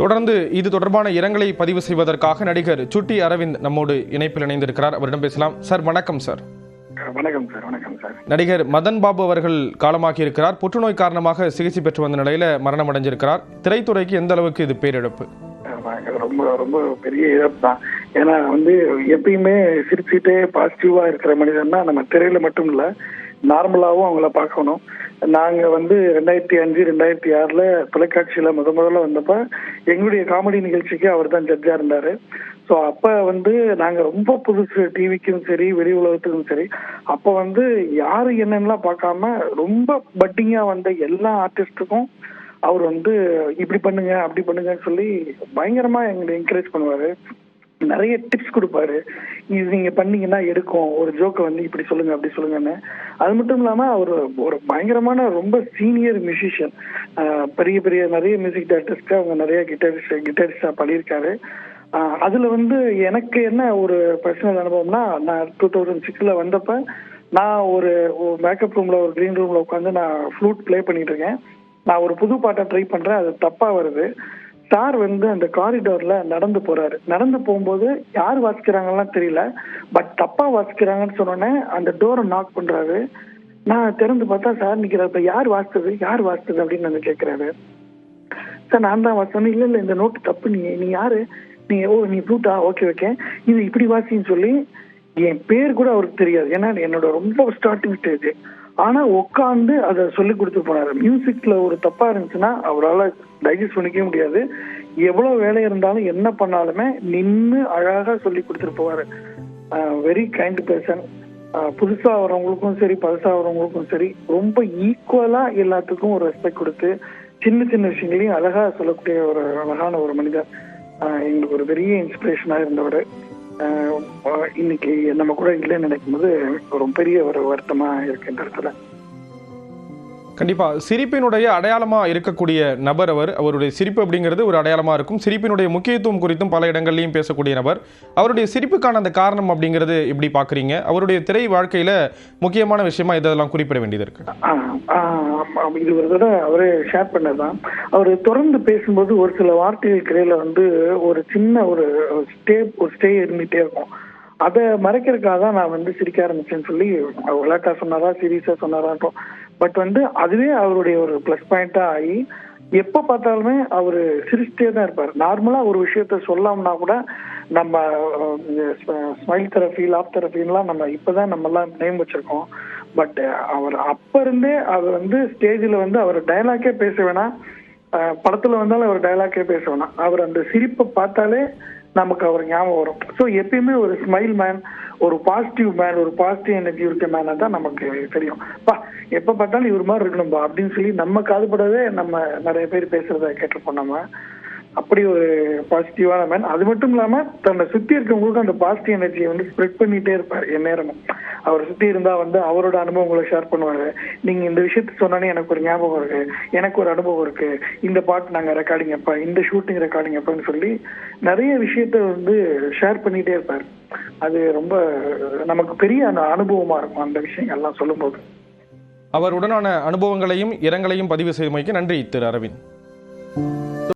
தொடர்ந்து இது தொடர்பான இரங்கலை பதிவு செய்வதற்காக நடிகர் சுட்டி அரவிந்த் நம்மோடு இணைப்பில் இணைந்திருக்கிறார். அவரிடம் பேசலாம். சார் வணக்கம் சார். வணக்கம் சார். வணக்கம் சார். நடிகர் மதன் பாபு அவர்கள் காலமாகி இருக்கிறார் புற்றுநோய் காரணமாக சிகிச்சை பெற்று வந்த நிலையில மரணம் அடைஞ்சிருக்கிறார் திரைத்துறைக்கு எந்த அளவுக்கு இது பேரிழப்பு? ரொம்ப ரொம்ப பெரிய இழப்பு தான் ஏன்னா வந்து எப்பயுமே சிரிச்சுட்டே பாசிட்டிவா இருக்கிற மனிதன்னா நம்ம திரையில மட்டும் இல்ல நார்மலாகவும் அவங்கள பார்க்கணும். நாங்கள் வந்து ரெண்டாயிரத்தி அஞ்சு ரெண்டாயிரத்தி ஆறில் தொலைக்காட்சியில் முத முதல்ல வந்தப்போ எங்களுடைய காமெடி நிகழ்ச்சிக்கு அவர் தான் ஜட்ஜாக இருந்தார். ஸோ அப்போ வந்து நாங்கள் ரொம்ப புதுசு டிவிக்கும் சரி வெளி உலகத்துக்கும் சரி அப்போ வந்து யார் என்னென்னலாம் பார்க்காம ரொம்ப பட்டிங்காக வந்த எல்லா ஆர்டிஸ்ட்டுக்கும் அவர் வந்து இப்படி பண்ணுங்க அப்படி பண்ணுங்கன்னு சொல்லி பயங்கரமாக எங்களை என்கரேஜ் பண்ணுவார். நிறைய டிப்ஸ் கொடுப்பாரு. இது நீங்க பண்ணீங்கன்னா எடுக்கும். ஒரு ஜோக்கை வந்து இப்படி சொல்லுங்க அப்படி சொல்லுங்கன்னு. அது மட்டும் இல்லாம அவர் ஒரு பயங்கரமான ரொம்ப சீனியர் மியூசிஷியன் பெரிய பெரிய நிறைய மியூசிக் டேரக்டர்ஸ்க்கு அவங்க நிறைய கிட்டாரிஸ்ட் கிட்டாரிஸ்டா பண்ணியிருக்காரு அதுல வந்து எனக்கு என்ன ஒரு பர்சனல் அனுபவம்னா நான் டூ தௌசண்ட் சிக்ஸ்ல வந்தப்ப நான் ஒரு மேக்கப் ரூம்ல ஒரு க்ரீன் ரூம்ல உட்காந்து நான் ஃப்ளூட் ப்ளே பண்ணிட்டு இருக்கேன். நான் ஒரு புது பாட்டை ட்ரை பண்றேன் அது தப்பா வருது. சார் வந்து அந்த காரிடோர்ல நடந்து போறாரு. நடந்து போகும்போது யார் வாசிக்கிறாங்கலாம் தெரியல. பட் தப்பா வாசிக்கிறாங்கன்னு சொன்னோன்னே அந்த டோரை நாக் பண்றாரு. நான் திறந்து பார்த்தா சார் நிக்கிறாரு. இப்ப யார் வாசித்தது? யார் வாசித்தது அப்படின்னு வந்து கேட்கிறாரு சார் நான் தான் வாசித்தேன். இல்ல இல்ல இந்த நோட்டு தப்பு. நீ நீ யாரு? நீ ஓ நீ ப்ளூட்டா ஓகே ஓகே. இது இப்படி வாசின்னு சொல்லி என் பேர் கூட அவருக்கு தெரியாது. ஏன்னா என்னோட ரொம்ப ஸ்டார்டிங் ஸ்டேஜ் ஆனா உட்காந்து அதை சொல்லி கொடுத்து போனாரு. மியூசிக்ல ஒரு தப்பா இருந்துச்சுன்னா அவரால் டைஜஸ்ட் பண்ணிக்கவே முடியாது. எவ்வளவு வேலை இருந்தாலும் என்ன பண்ணாலுமே நின்று அழகா சொல்லி கொடுத்துட்டு போவாரு. வெரி கைண்ட் பர்சன் புதுசா வரவங்களுக்கும் சரி பழசா வரவங்களுக்கும் சரி ரொம்ப ஈக்குவலா எல்லாத்துக்கும் ஒரு ரெஸ்பெக்ட் கொடுத்து சின்ன சின்ன விஷயங்களையும் அழகா சொல்லக்கூடிய ஒரு அழகான ஒரு மனிதர். எங்களுக்கு ஒரு பெரிய இன்ஸ்பிரேஷனா இருந்தவர். இன்னைக்கு நம்ம கூட இல்லைன்னு நினைக்கும் போது ஒரு பெரிய ஒரு வருத்தமா இருக்கு இந்த இடத்துல. கண்டிப்பாக சிரிப்பினுடைய அடையாளமாக இருக்கக்கூடிய நபர் அவர். அவருடைய சிரிப்பு அப்படிங்கிறது ஒரு அடையாளமாக இருக்கும். சிரிப்பினுடைய முக்கியத்துவம் குறித்தும் பல இடங்கள்லையும் பேசக்கூடிய நபர். அவருடைய சிரிப்புக்கான அந்த காரணம் அப்படிங்கிறது எப்படி பார்க்குறீங்க? அவருடைய திரை வாழ்க்கையில் முக்கியமான விஷயமா இதெல்லாம் குறிப்பிட வேண்டியது இருக்கு. இது ஒரு தடவை அவரே ஷேர் பண்ணதான் அவர் தொடர்ந்து பேசும்போது ஒரு சில வார்த்தைகளுக்கு இடையில வந்து ஒரு சின்ன ஒரு ஸ்டே ஒரு ஸ்டே இருந்துகிட்டே இருக்கும். அதை மறைக்கிறதுக்காக தான் நான் வந்து சிரிக்க ஆரம்பிச்சேன்னு சொல்லி அவர் விளையாட்டா சொன்னாரா சீரியஸா சொன்னாராட்டும் பட் வந்து அதுவே அவருடைய ஒரு ப்ளஸ் பாயிண்டா ஆகி எப்ப பார்த்தாலுமே அவரு சிரிச்சிட்டே தான் இருப்பார். நார்மலா ஒரு விஷயத்த சொல்லாம்னா கூட நம்ம ஸ்மைல் தெரப்பி லாப் தெரபின்லாம் நம்ம இப்பதான் நம்ம எல்லாம் நேம் வச்சிருக்கோம் பட் அவர் அப்ப இருந்தே அவர் வந்து ஸ்டேஜில் வந்து அவர் டயலாக்கே பேச வேணாம். படத்துல வந்தாலும் அவர் டயலாக்கே பேச வேணாம். அவர் அந்த சிரிப்பை பார்த்தாலே நமக்கு அவர் ஞாபகம் வரும். ஸோ எப்பயுமே ஒரு ஸ்மைல் மேன் ஒரு பாசிட்டிவ் மேன் ஒரு பாசிட்டிவ் எனர்ஜி இருக்க மேனை தான் நமக்கு தெரியும். பா எப்ப பார்த்தாலும் இவர் மாதிரி இருக்கணும்பா அப்படின்னு சொல்லி நம்ம காதுபடவே நம்ம நிறைய பேர் பேசுறத கேட்டிருப்போம் நம்ம. அப்படி ஒரு பாசிட்டிவான மேன் அது மட்டும் இல்லாம தன்னை சுத்தி இருக்கவங்களுக்கு அந்த பாசிட்டிவ் எனர்ஜியை வந்து ஸ்ப்ரெட் பண்ணிட்டே இருப்பார் எந்நேரமும். அவர் சுத்தி இருந்தா வந்து அவரோட அனுபவங்களை ஷேர் பண்ணுவாரு. நீங்க இந்த விஷயத்த சொன்னானே எனக்கு ஒரு ஞாபகம் இருக்கு. எனக்கு ஒரு அனுபவம் இருக்கு. இந்த பாட்டு நாங்க ரெக்கார்டிங் எப்ப இந்த ஷூட்டிங் ரெக்கார்டிங் எப்பன்னு சொல்லி நிறைய விஷயத்த வந்து ஷேர் பண்ணிட்டே இருப்பார். அது ரொம்ப நமக்கு பெரிய அந்த அனுபவமா இருக்கும் அந்த விஷயங்கள்லாம் சொல்லும்போது. அவருடனான அனுபவங்களையும் இரங்கலையும் பதிவு செய்தமைக்கு நன்றி திரு அரவிந்த்.